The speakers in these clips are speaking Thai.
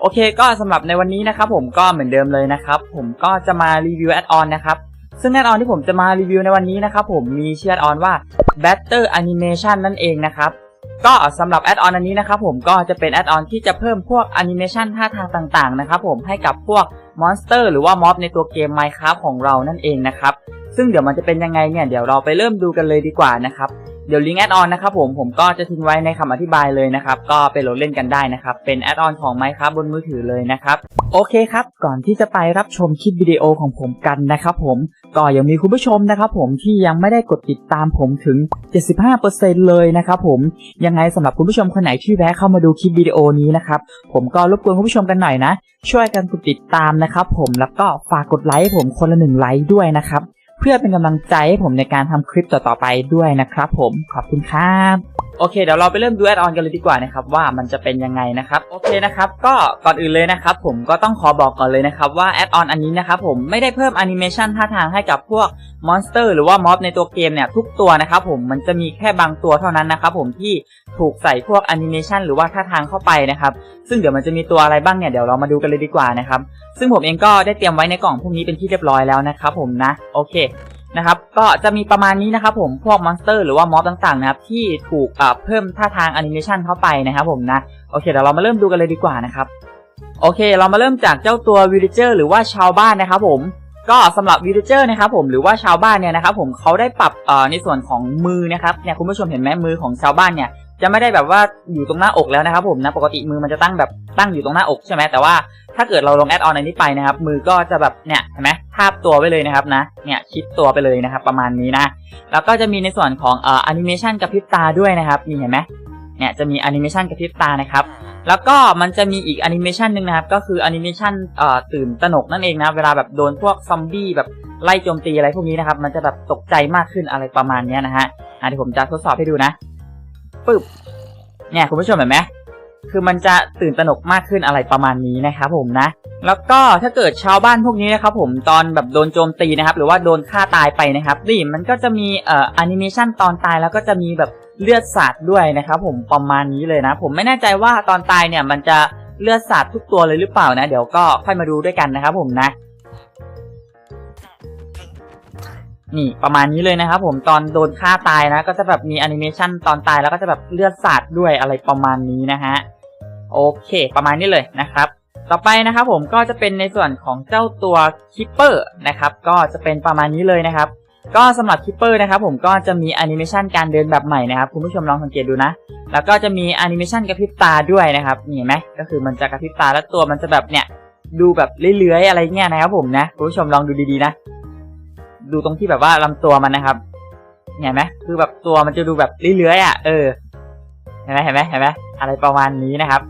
โอเคก็สำหรับในวันนี้นะครับผมก็เหมือนเดิมเลยนะครับผมก็จะมารีวิวแอดออนนะครับซึ่งแอดออนที่ผมจะมารีวิวในวันนี้นะครับผมมีชื่อแอดออนว่า Better Animation นั่นเองนะครับก็สำหรับแอดออนอันนี้นะครับผมก็จะเป็นแอดออนที่จะเพิ่มพวกแอนิเมชันท่าทางต่างๆนะครับผมให้กับพวกมอนสเตอร์หรือว่าม็อบในตัวเกม Minecraft ของเรานั่นเองนะครับซึ่งเดี๋ยวมันจะเป็นยังไงเนี่ยเดี๋ยวเราไปเริ่มดูกันเลยดีกว่านะครับ เดี๋ยวลิงก์แอดออนนะครับผมผมก็จะทิ้งไว้ในคำอธิบายเลยนะครับ ก็ไปโหลดเล่นกันได้นะครับ เป็นแอดออนของ Minecraft บนมือถือเลยนะครับ โอเคครับ ก่อนที่จะไปรับชมคลิปวิดีโอของผมกันนะครับผมก็ยังมีคุณผู้ชมนะครับผมที่ยังไม่ได้กดติดตามผมถึง 75%เลยนะครับผมยังไงสำหรับคุณผู้ชมคนไหนที่แวะเข้ามาดูคลิปวิดีโอนี้นะครับผมก็รบกวนคุณผู้ชมกันหน่อยนะ ช่วยกันกดติดตามนะครับผมแล้วก็ฝากกดไลค์ผมคนละหนึ่งไลค์ด้วยนะครับ เพื่อเป็นกำลังใจให้ผมในการทำคลิปต่อๆไปด้วยนะครับผมขอบคุณครับ โอเคเดี๋ยวเราไปเริ่มดูแอดออนกันเลยดีกว่านะครับว่ามันจะเป็นยังไงนะครับโอเคนะครับก็ก่อนอื่นเลยนะครับผมก็ต้องขอบอกก่อนเลยนะครับว่าแอดออนอันนี้นะครับผมไม่ได้เพิ่มแอนิเมชันท่าทางให้กับพวกมอนสเตอร์หรือว่าม็อบในตัวเกมเนี่ยทุกตัวนะครับผมมันจะมีแค่บางตัวเท่านั้นนะครับผมที่ถูกใส่พวกแอนิเมชันหรือว่าท่าทางเข้าไปนะครับซึ่งเดี๋ยวมันจะมีตัวอะไรบ้างเนี่ยเดี๋ยวเรามาดูกันเลยดีกว่านะครับซึ่งผมเองก็ได้เตรียมไว้ในกล่องพวกนี้เป็นที่เรียบร้อยแล้วนะครับผมนะโอเค นะครับก็จะมีประมาณนี้นะครับผมพวกมอนสเตอร์หรือว่าม็อบต่างๆนะครับที่ถูกเพิ่มท่าทางแอนิเมชันเข้าไปนะครับผมนะโอเคเดี๋ยวเรามาเริ่มดูกันเลยดีกว่านะครับโอเค เรามาเริ่มจากเจ้าตัววิลเจอร์หรือว่าชาวบ้านนะครับผมก็สำหรับวิลเจอร์นะครับผมหรือว่าชาวบ้านเนี่ยนะครับผมเขาได้ปรับในส่วนของมือนะครับเนี่ยคุณผู้ชมเห็นไหมมือของชาวบ้านเนี่ยจะไม่ได้แบบว่าอยู่ตรงหน้าอกแล้วนะครับผมนะปกติมือมันจะตั้งแบบตั้งอยู่ตรงหน้าอกใช่ไหมแต่ว่า ถ้าเกิดเราลงแอดออนในนี้ไปนะครับ มือก็จะแบบเนี่ยเห็นไหมทาบตัวไว้เลยนะครับนะ เนี่ยชิดตัวไปเลยนะครับ ประมาณนี้นะ แล้วก็จะมีในส่วนของเอ่อแอนิเมชันกระพริบตาด้วยนะครับนี่เห็นไหมเนี่ยจะมีแอนิเมชันกระพริบตานะครับแล้วก็มันจะมีอีกแอนิเมชันหนึ่งนะครับ ก็คือแอนิเมชันเอ่อตื่นตระหนกนั่นเองนะเวลาแบบโดนพวกซอมบี้แบบไล่โจมตีอะไรพวกนี้นะครับ มันจะแบบตกใจมากขึ้นอะไรประมาณนี้นะฮะอะเดี๋ยวผมจะทดสอบให้ดูนะปึ๊บเนี่ยคุณผู้ชมเห็นไหม คือมันจะตื่นตระหนกมากขึ้นอะไรประมาณนี้นะครับผมนะ แล้วก็ถ้าเกิดชาวบ้านพวกนี้นะครับผมตอนแบบโดนโจมตีนะครับ หรือว่าโดนฆ่าตายไปนะครับนี่มันก็จะมีเอ่อแอนิเมชันตอนตายแล้วก็จะมีแบบเลือดสาดด้วยนะครับผมประมาณนี้เลยนะ ผมไม่แน่ใจว่าตอนตายเนี่ยมันจะเลือดสาดทุกตัวเลยหรือเปล่านะ เดี๋ยวก็ค่อยมาดูด้วยกันนะครับผมนะ นี่ประมาณนี้เลยนะครับผมตอนโดนฆ่าตายนะ ก็จะแบบมีแอนิเมชันตอนตายแล้วก็จะแบบเลือดสาดด้วยอะไรประมาณนี้นะฮะโอเค ประมาณนี้เลยนะครับ ต่อไปนะครับผมก็จะเป็นในส่วนของเจ้าตัวคิปเปอร์นะครับก็จะเป็นประมาณนี้เลยนะครับ ก็สำหรับคิปเปอร์นะครับผมก็จะมีแอนิเมชันการเดินแบบใหม่นะครับคุณผู้ชมลองสังเกตดูนะ แล้วก็จะมีแอนิเมชันกระพริบตาด้วยนะครับนี่เห็นไหมก็คือมันจะกระพริบตาแล้วตัวมันจะแบบเนี่ยดูแบบเลื้อยๆอะไรเงี้ยนะครับผมนะคุณผู้ชมลองดูดีๆนะ ดูตรงที่แบบว่าลำตัวมันนะครับ เห็นไหมคือแบบตัวมันจะดูแบบเลื้อยๆอะ เออ เห็นไหมเห็นไหมเห็นไหมอะไรประมาณนี้นะครับ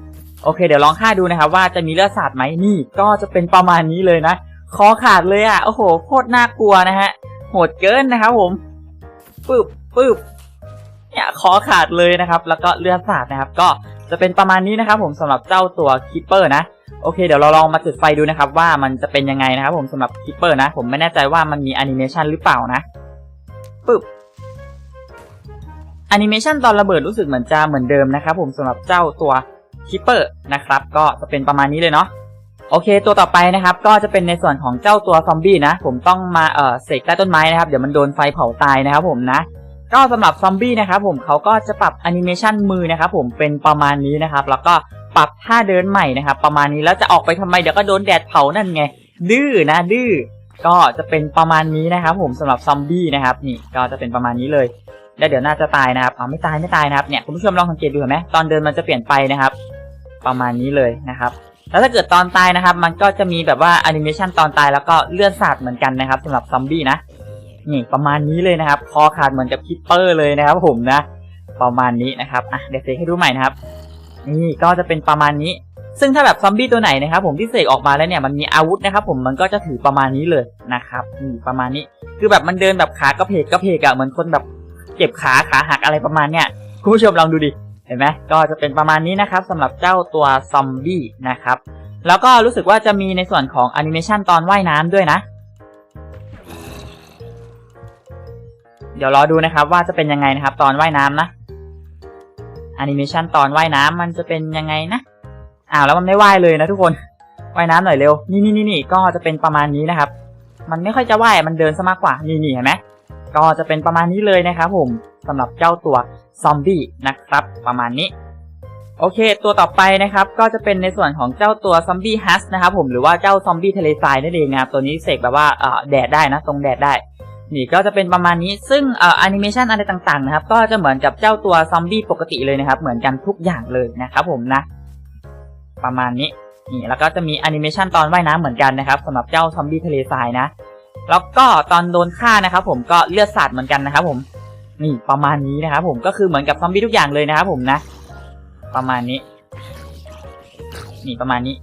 โอเค เดี๋ยวลองค่าดูนะครับ ว่าจะมีเลือดสาดไหมนี่ ก็จะเป็นประมาณนี้เลยนะ คอขาดเลยอะ โอ้โห โคตรน่ากลัวนะฮะ โหดเกินนะครับผม ปึ๊บปึ๊บเนี่ยคอขาดเลยนะครับ แล้วก็เลือดสาดนะครับ ก็จะเป็นประมาณนี้นะครับ ผมสำหรับเจ้าตัวคิปเปอร์นะ โอเคเดี๋ยวเราลองมาจุดไฟดูนะครับว่ามันจะเป็นยังไงนะครับผมสำหรับคิปเปอร์นะ ผมไม่แน่ใจว่ามันมีแอนิเมชันหรือเปล่านะปึ๊บแอนิเมชันตอนระเบิดรู้สึกเหมือนจะเหมือนเดิมนะครับผมสำหรับเจ้าตัวคิปเปอร์นะครับก็จะเป็นประมาณนี้เลยเนาะโอเคตัวต่อไปนะครับ ก็จะเป็นในส่วนของเจ้าตัวซอมบี้นะ ผมต้องมาเอ่อเสกใต้ต้นไม้นะครับเดี๋ยวมันโดนไฟเผาตายนะครับผมนะ ก็สำหรับซอมบี้นะครับผมเขาก็จะปรับแอนิเมชันมือนะครับผมเป็นประมาณนี้นะครับ แล้วก็ ปรับท่าเดินใหม่นะครับ ประมาณนี้แล้วจะออกไปทำไมเดี๋ยวก็โดนแดดเผานั่นไง ดื้อนะ ดื้อก็จะเป็นประมาณนี้นะครับ ผมสำหรับซอมบี้นะครับ นี่ก็จะเป็นประมาณนี้เลยแล้วเดี๋ยวน่าจะตายนะครับอ๋อไม่ตายไม่ตายนะครับเนี่ยคุณผู้ชมลองสังเกตดูเห็นไหมตอนเดินมันจะเปลี่ยนไปนะครับ ประมาณนี้เลยนะครับ แล้วถ้าเกิดตอนตายนะครับ มันก็จะมีแบบว่าแอนิเมชันตอนตายแล้วก็เลื่อดสาดเหมือนกันนะครับสำหรับซอมบี้นะนี่ประมาณนี้เลยนะครับ คอขาดเหมือนกับคิปเปอร์เลยนะครับ ผมนะ ประมาณนี้นะครับอะเดี๋ยวเสกให้ดูใหม่นะครับ นี่ก็จะเป็นประมาณนี้ ซึ่งถ้าแบบซอมบี้ตัวไหนนะครับผมที่เสกออกมาแล้วเนี่ยมันมีอาวุธนะครับผมมันก็จะถือประมาณนี้เลยนะครับนี่ประมาณนี้ คือแบบมันเดินแบบขากระเพกกระเพกอะเหมือนคนแบบเจ็บขาขาหักอะไรประมาณเนี้ยคุณผู้ชมลองดูดิเห็นไหมก็จะเป็นประมาณนี้นะครับสำหรับเจ้าตัวซอมบี้นะครับแล้วก็รู้สึกว่าจะมีในส่วนของแอนิเมชันตอนว่ายน้ำด้วยนะ เดี๋ยวรอดูนะครับว่าจะเป็นยังไงนะครับตอนว่ายน้ำนะ แอนิเมชันตอนว่ายน้ำมันจะเป็นยังไงนะอ้าวแล้วมันไม่ว่ายเลยนะทุกคนว่ายน้ำหน่อยเร็วนี่นี่นี่นี่ก็จะเป็นประมาณนี้นะครับ มันไม่ค่อยจะว่ายมันเดินซะมากกว่านี่นี่เห็นไหมก็จะเป็นประมาณนี้เลยนะครับผมสำหรับเจ้าตัวซอมบี้นะครับ ประมาณนี้โอเค ตัวต่อไปนะครับ ก็จะเป็นในส่วนของเจ้าตัวซอมบี้ฮัสนะครับผมหรือว่าเจ้าซอมบี้ทะเลทรายนั่นเองนะครับตัวนี้เสกแบบว่าเออแดดได้นะตรงแดดได้ นี่ก็จะเป็นประมาณนี้ซึ่งเอ่อแอนิเมชันอะไรต่างๆนะครับ ก็จะเหมือนกับเจ้าตัวซอมบี้ปกติเลยนะครับ เหมือนกันทุกอย่างเลยนะครับผมนะ ประมาณนี้นี่แล้วก็จะมีแอนิเมชันตอนว่ายน้ำเหมือนกันนะครับสำหรับเจ้าซอมบี้ทะเลทรายนะ แล้วก็ตอนโดนฆ่านะครับ ผมก็เลือดสาดเหมือนกันนะครับ ผม นี่ประมาณนี้นะครับ ผมก็คือเหมือนกับซอมบี้ทุกอย่างเลยนะครับ ผมนะ ประมาณนี้ นี่ประมาณนี้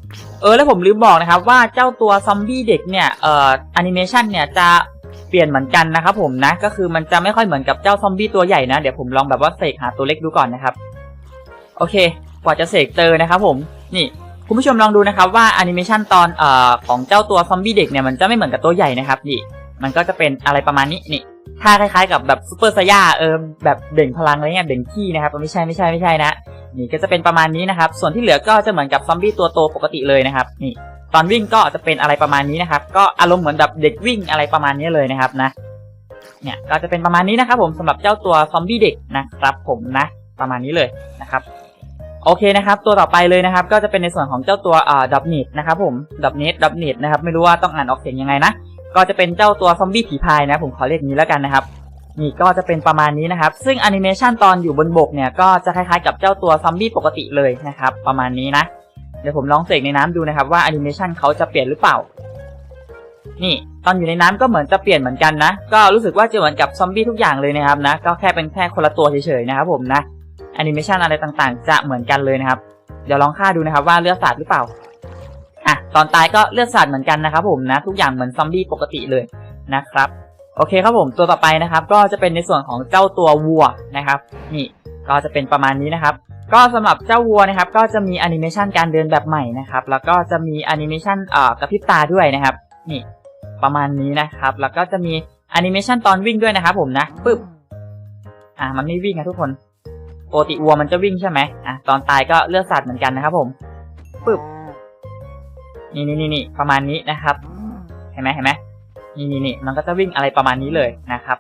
เออแล้วผมลืมบอกนะครับ ว่าเจ้าตัวซอมบี้เด็กเนี่ยเอ่อแอนิเมชันเนี่ยจะ ลี่ยนเหมือนกันนะครับผมนะ ก็คือมันจะไม่ค่อยเหมือนกับเจ้าซอมบี้ตัวใหญ่นะ เดี๋ยวผมลองแบบว่าเสกหาตัวเล็กดูก่อนนะครับ โอเค กว่าจะเสกเจอนะครับผม นี่คุณผู้ชมลองดูนะครับว่าแอนิเมชันตอนเอ่อของเจ้าตัวซอมบี้เด็กเนี่ยมันจะไม่เหมือนกับตัวใหญ่นะครับนี่ มันก็จะเป็นอะไรประมาณนี้นี่ท่าคล้ายๆกับแบบซูเปอร์ไซย่าเออแบบเด่งพลังอะไรเงี้ยเด่งขี้นะครับไม่ใช่ไม่ใช่ไม่ใช่นะนี่ก็จะเป็นประมาณนี้นะครับ ส่วนที่เหลือก็จะเหมือนกับซอมบี้ตัวโตปกติเลยนะครับ นี่ ตอนวิ่งก็จะเป็นอะไรประมาณนี้นะครับ ก็อารมณ์เหมือนแบบเด็กวิ่งอะไรประมาณนี้เลยนะครับนะ เนี่ยก็จะเป็นประมาณนี้นะครับ ผมสำหรับเจ้าตัวซอมบี้เด็กนะครับผมนะประมาณนี้เลยนะครับโอเคนะครับตัวต่อไปเลยนะครับ ก็จะเป็นในส่วนของเจ้าตัวอ่าดับเน็ตนะครับผมดับเน็ตดับเน็ตนะครับไม่รู้ว่าต้องอ่านออกเสียงยังไงนะก็จะเป็นเจ้าตัวซอมบี้ผีพายนะผมขอเรียกนี้แล้วกันนะครับนี่ก็จะเป็นประมาณนี้นะครับ ซึ่งแอนิเมชันตอนอยู่บนบกเนี่ยก็จะคล้ายๆกับเจ้าตัวซอมบี้ปกติเลยนะครับ ประมาณนี้นะ ดี๋ยวผมลองเสกในน้ำดูนะครับว่าแอนิเมชันเขาจะเปลี่ยนหรือเปล่า นี่ตอนอยู่ในน้ำก็เหมือนจะเปลี่ยนเหมือนกันนะ ก็รู้สึกว่าจะเหมือนกับซอมบี้ทุกอย่างเลยนะครับนะ ก็แค่เป็นแค่คนละตัวเฉยๆนะครับผมนะแอนิเมชันอะไรต่างๆ จะเหมือนกันเลยนะครับ เดี๋ยวลองค่าดูนะครับว่าเลือดสาดหรือเปล่า อะตอนตายก็เลือดสาดเหมือนกันนะครับผมนะ ทุกอย่างเหมือนซอมบี้ปกติเลยนะครับ โอเคครับผมตัวต่อไปนะครับ ก็จะเป็นในส่วนของเจ้าตัววัวนะครับ นี่ ก็จะเป็นประมาณนี้นะครับ ก็สำหรับเจ้าวัวนะครับ ก็จะมีแอนิเมชันการเดินแบบใหม่นะครับ แล้วก็จะมีแอนิเมชันเอ่อกระพริบตาด้วยนะครับ นี่ประมาณนี้นะครับ แล้วก็จะมีแอนิเมชันตอนวิ่งด้วยนะครับผมนะปึ๊บอะมันไม่วิ่งนะทุกคนปกติวัวมันจะวิ่งใช่ไหมอะตอนตายก็เลือดสาดเหมือนกันนะครับผมปึ๊บนี่นี่นี่ประมาณนี้นะครับ เห็นไหมเห็นไหมนี่นี่นี่มันก็จะวิ่งอะไรประมาณนี้เลยนะครับ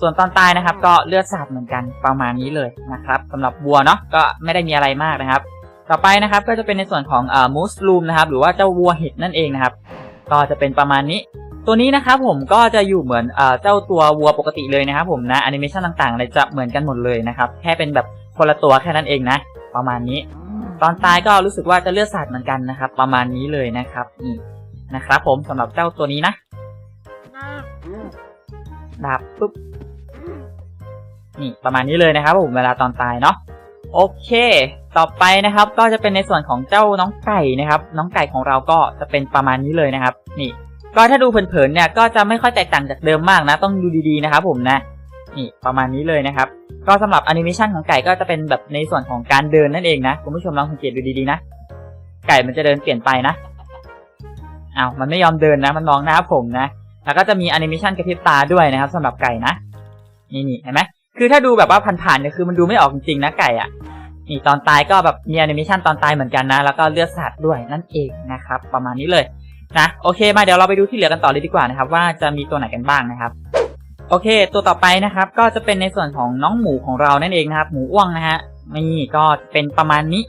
ส่วนตอนตายนะครับก็เลือดสาดเหมือนกันประมาณนี้เลยนะครับสำหรับวัวเนาะก็ไม่ได้มีอะไรมากนะครับ ต่อไปนะครับก็จะเป็นในส่วนของเอ่อมูสลูมนะครับหรือว่าเจ้าวัวเห็ดนั่นเองนะครับ ก็จะเป็นประมาณนี้ ตัวนี้นะครับผมก็จะอยู่เหมือนเอ่อเจ้าตัววัวปกติเลยนะครับผมนะแอนิเมชันต่างๆอะไรจะเหมือนกันหมดเลยนะครับแค่เป็นแบบคนละตัวแค่นั้นเองนะประมาณนี้ ตอนตายก็รู้สึกว่าจะเลือดสาดเหมือนกันนะครับ ประมาณนี้เลยนะครับนี่นะครับ ผมสำหรับเจ้าตัวนี้นะ ดาบปุ๊บนี่ประมาณนี้เลยนะครับผมเวลาตอนตายเนาะโอเค ต่อไปนะครับ ก็จะเป็นในส่วนของเจ้าน้องไก่นะครับ น้องไก่ของเราก็จะเป็นประมาณนี้เลยนะครับ นี่ ก็ถ้าดูเผินๆเนี่ยก็จะไม่ค่อยแตกต่างจากเดิมมากนะ ต้องดูดีๆนะครับ ผมนะ นี่ประมาณนี้เลยนะครับ ก็สำหรับแอนิเมชันของไก่ก็จะเป็นแบบในส่วนของการเดินนั่นเองนะคุณผู้ชมลองสังเกตดูดีๆนะไก่มันจะเดินเปลี่ยนไปนะอ้าวมันไม่ยอมเดินนะ มันมองหน้าผมนะ แล้วก็จะมีแอนิเมชันกระพริบตาด้วยนะครับสำหรับไก่นะนี่นี่เห็นไหมคือถ้าดูแบบว่าผ่านๆเนี่ยคือมันดูไม่ออกจริงๆนะไก่อะนี่ตอนตายก็แบบมีแอนิเมชันตอนตายเหมือนกันนะ แล้วก็เลือดสาดด้วยนั่นเองนะครับ ประมาณนี้เลยนะโอเคมาเดี๋ยวเราไปดูที่เหลือกันต่อเลยดีกว่านะครับ ว่าจะมีตัวไหนกันบ้างนะครับ โอเค ตัวต่อไปนะครับ ก็จะเป็นในส่วนของน้องหมูของเรานั่นเองนะครับ หมูอ้วงนะฮะนี่ก็เป็นประมาณนี้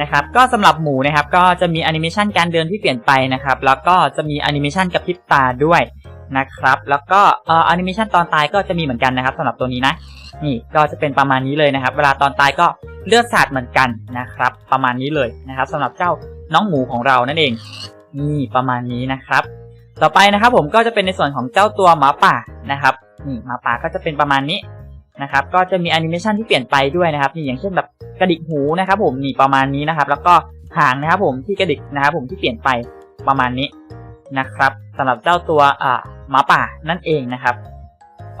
นะครับ ก็สำหรับหมูนะครับ ก็จะมีแอนิเมชันการเดินที่เปลี่ยนไปนะครับ แล้วก็จะมีแอนิเมชันกระพริบตาด้วย นะครับ แล้วก็เอ่อแอนิเมชันตอนตายก็จะมีเหมือนกันนะครับสำหรับตัวนี้นะ นี่ก็จะเป็นประมาณนี้เลยนะครับ เวลาตอนตายก็เลือดสาดเหมือนกันนะครับ ประมาณนี้เลยนะครับสำหรับเจ้าน้องหมูของเรานั่นเอง นี่ประมาณนี้นะครับ ต่อไปนะครับผมก็จะเป็นในส่วนของเจ้าตัวหมาป่านะครับนี่หมาป่าก็จะเป็นประมาณนี้นะครับ ก็จะมีแอนิเมชันที่เปลี่ยนไปด้วยนะครับนี่อย่างเช่นแบบกระดิกหูนะครับ ผมนี่ประมาณนี้นะครับ แล้วก็หางนะครับผมที่กระดิกนะครับผมที่เปลี่ยนไปประมาณนี้นะครับ สำหรับเจ้าตัวอ่าหมาป่านั่นเองนะครับ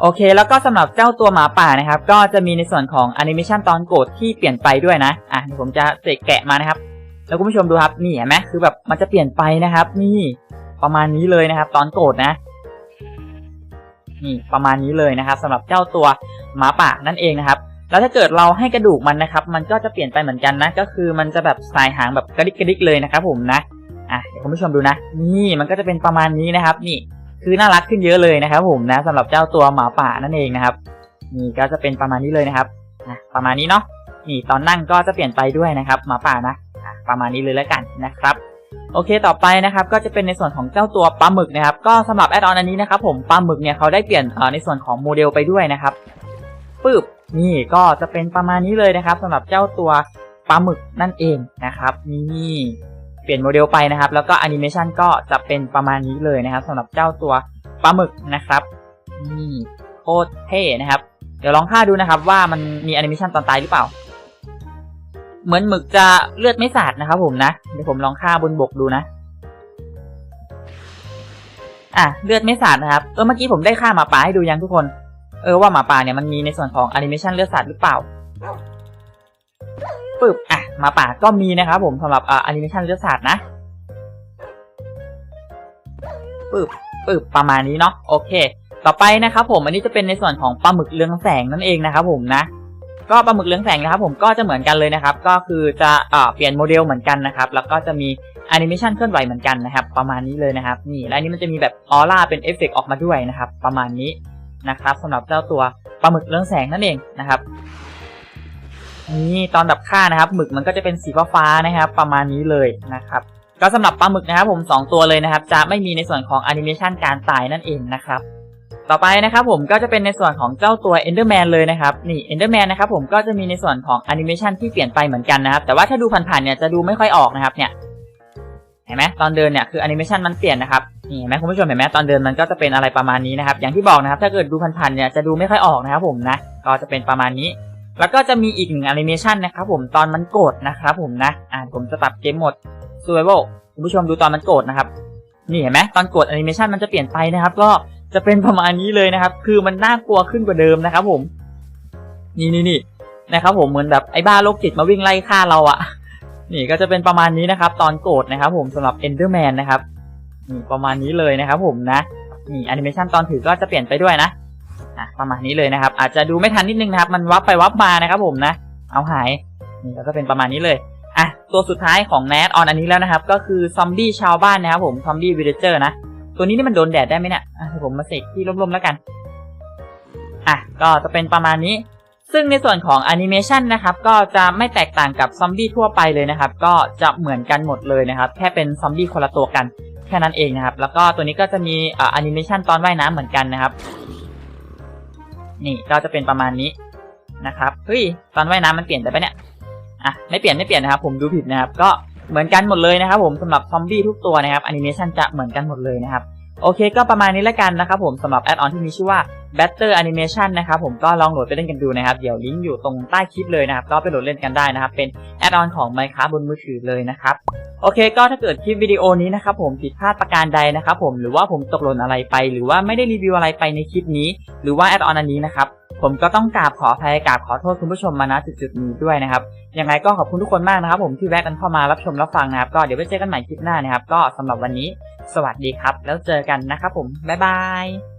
โอเค แล้วก็สำหรับเจ้าตัวหมาป่านะครับ ก็จะมีในส่วนของแอนิเมชันตอนโกรธที่เปลี่ยนไปด้วยนะ อะเดี๋ยวผมจะเสกแกะมานะครับ แล้วคุณผู้ชมดูครับ นี่เห็นไหมคือแบบมันจะเปลี่ยนไปนะครับ นี่ประมาณนี้เลยนะครับ ตอนโกรธนะ นี่ประมาณนี้เลยนะครับสำหรับเจ้าตัวหมาป่านั่นเองนะครับ แล้วถ้าเกิดเราให้กระดูกมันนะครับ มันก็จะเปลี่ยนไปเหมือนกันนะ ก็คือมันจะแบบสายหางแบบกระดิกกระดิกเลยนะครับ ผมนะ อะเดี๋ยวคุณผู้ชมดูนะ นี่มันก็จะเป็นประมาณนี้นะครับ นี่คือน่ารักขึ้นเยอะเลยนะครับ ผมนะสำหรับเจ้าตัวหมาป่านั่นเองนะครับนี่ก็จะเป็นประมาณนี้เลยนะครับนะประมาณนี้เนาะนี่ตอนนั่งก็จะเปลี่ยนไปด้วยนะครับ หมาป่านะประมาณนี้เลยแล้วกันนะครับโอเค ต่อไปนะครับก็จะเป็นในส่วนของเจ้าตัวปลาหมึกนะครับ ก็สำหรับแอดออนอันนี้นะครับผมปลาหมึกเนี่ยเขาได้เปลี่ยนเอ่อในส่วนของโมเดลไปด้วยนะครับปึ๊บนี่ก็จะเป็นประมาณนี้เลยนะครับสำหรับเจ้าตัวปลาหมึกนั่นเองนะครับ นี่ เปลี่ยนโมเดลไปนะครับ แล้วก็แอนิเมชันก็จะเป็นประมาณนี้เลยนะครับสำหรับเจ้าตัวปลาหมึกนะครับนี่โคตรเท่นะครับ เดี๋ยวลองฆ่าดูนะครับ ว่ามันมีแอนิเมชันตอนตายหรือเปล่า เหมือนหมึกจะเลือดไม่สาดนะครับผมนะ เดี๋ยวผมลองฆ่าบนบกดูนะ อะเลือดไม่สาดนะครับเออเมื่อกี้ผมได้ฆ่าหมาป่าให้ดูยังทุกคน เออว่าหมาป่าเนี่ยมันมีในส่วนของแอนิเมชันเลือดสาดหรือเปล่า ปึ๊บอะมาป่าก็มีนะครับผมสำหรับอ่าแอนิเมชันเลือดสาดนะปึ๊บปึ๊บประมาณนี้เนาะโอเค ต่อไปนะครับผมอันนี้จะเป็นในส่วนของปลาหมึกเรืองแสงนั่นเองนะครับผมนะ ก็ปลาหมึกเรืองแสงนะครับผมก็จะเหมือนกันเลยนะครับ ก็คือจะเอ่อเปลี่ยนโมเดลเหมือนกันนะครับ แล้วก็จะมีแอนิเมชันเคลื่อนไหวเหมือนกันนะครับ ประมาณนี้เลยนะครับ นี่และอันนี้มันจะมีแบบออร่าเป็นเอฟเฟกต์ออกมาด้วยนะครับ ประมาณนี้นะครับสำหรับเจ้าตัวปลาหมึกเรืองแสงนั่นเองนะครับ นี่ตอนดับค่านะครับหมึกมันก็จะเป็นสีฟ้าๆนะครับ ประมาณนี้เลยนะครับ ก็สำหรับปลาหมึกนะครับผมสองตัวเลยนะครับ จะไม่มีในส่วนของแอนิเมชันการตายนั่นเองนะครับต่อไปนะครับผมก็จะเป็นในส่วนของเจ้าตัว Enderman เลยนะครับนี่ Enderman นะครับผมก็จะมีในส่วนของแอนิเมชันที่เปลี่ยนไปเหมือนกันนะครับ แต่ว่าถ้าดูผ่านๆเนี่ยจะดูไม่ค่อยออกนะครับเนี่ยเห็นไหมตอนเดินเนี่ยคือแอนิเมชันมันเปลี่ยนนะครับนี่เห็นไหมคุณผู้ชมเห็นไหมตอนเดินมันก็จะเป็นอะไรประมาณนี้นะครับ อย่างที่บอกนะครับ ถ้าเกิดดูผ่านๆเนี่ยจะดูไม่ค่อยออกนะครับผมนะก็จะเป็นประมาณนี้ แล้วก็จะมีอีกหนึ่งแอนิเมชันนะครับผมตอนมันโกรธนะครับผมนะ อ่าผมจะตัดเกมหมด Survival คุณผู้ชมดูตอนมันโกรธนะครับ นี่เห็นไหมตอนโกรธแอนิเมชันมันจะเปลี่ยนไปนะครับ ก็จะเป็นประมาณนี้เลยนะครับ คือมันน่ากลัวขึ้นกว่าเดิมนะครับผม นี่นี่นี่นะครับผมเหมือนแบบไอ้บ้าโรคจิตมาวิ่งไล่ฆ่าเราอะนี่ก็จะเป็นประมาณนี้นะครับ ตอนโกรธนะครับ ผมสำหรับ Enderman นะครับนี่ประมาณนี้เลยนะครับ ผมนะนี่แอนิเมชันตอนถือก็จะเปลี่ยนไปด้วยนะ อะประมาณนี้เลยนะครับ อาจจะดูไม่ทันนิดนึงนะครับ มันวับไปวับมานะครับผมนะ เอาหายนี่ก็เป็นประมาณนี้เลยอะตัวสุดท้ายของแนทออนอันนี้แล้วนะครับ ก็คือซอมบี้ชาวบ้านนะครับผมซอมบี้วิลเลเจอร์นะตัวนี้นี่มันโดนแดดได้ไหมเนี่ยอะให้ผมมาเสกที่ร่มๆแล้วกันอะก็จะเป็นประมาณนี้ ซึ่งในส่วนของแอนิเมชันนะครับก็จะไม่แตกต่างกับซอมบี้ทั่วไปเลยนะครับ ก็จะเหมือนกันหมดเลยนะครับ แค่เป็นซอมบี้คนละตัวกันแค่นั้นเองนะครับ แล้วก็ตัวนี้ก็จะมีแอนิเมชันตอนว่ายน้ำเหมือนกันนะครับ นี่ก็จะเป็นประมาณนี้นะครับเฮ้ยตอนว่ายน้ำมันเปลี่ยนไปปะเนี่ยอะไม่เปลี่ยนไม่เปลี่ยนนะครับ ผมดูผิดนะครับ ก็เหมือนกันหมดเลยนะครับ ผมสำหรับซอมบี้ทุกตัวนะครับแอนิเมชันจะเหมือนกันหมดเลยนะครับโอเค ก็ประมาณนี้แล้วกันนะครับ ผมสำหรับแอดออนที่มีชื่อว่า Better Animation นะครับผมก็ลองโหลดไปเล่นกันดูนะครับ เดี๋ยวลิงก์อยู่ตรงใต้คลิปเลยนะครับ ก็ไปโหลดเล่นกันได้นะครับ เป็นแอดออนของ Minecraft บนมือถือเลยนะครับ โอเค ก็ถ้าเกิดคลิปวิดีโอนี้นะครับผมผิดพลาดประการใดนะครับผมหรือว่าผมตกหล่นอะไรไป หรือว่าไม่ได้รีวิวอะไรไปในคลิปนี้ หรือว่าแอดออนอันนี้นะครับผมก็ต้องกราบขออภัยกราบขอโทษคุณผู้ชมมาณจุดๆนี้ด้วยนะครับยังไงก็ขอบคุณทุกคนมากนะครับ ผมที่แวะกันเข้ามารับชมรับฟังนะครับ ก็เดี๋ยวไว้เจอกันใหม่คลิปหน้านะครับ ก็สำหรับวันนี้ สวัสดีครับ แล้วเจอกันนะครับผมบ๊ายบาย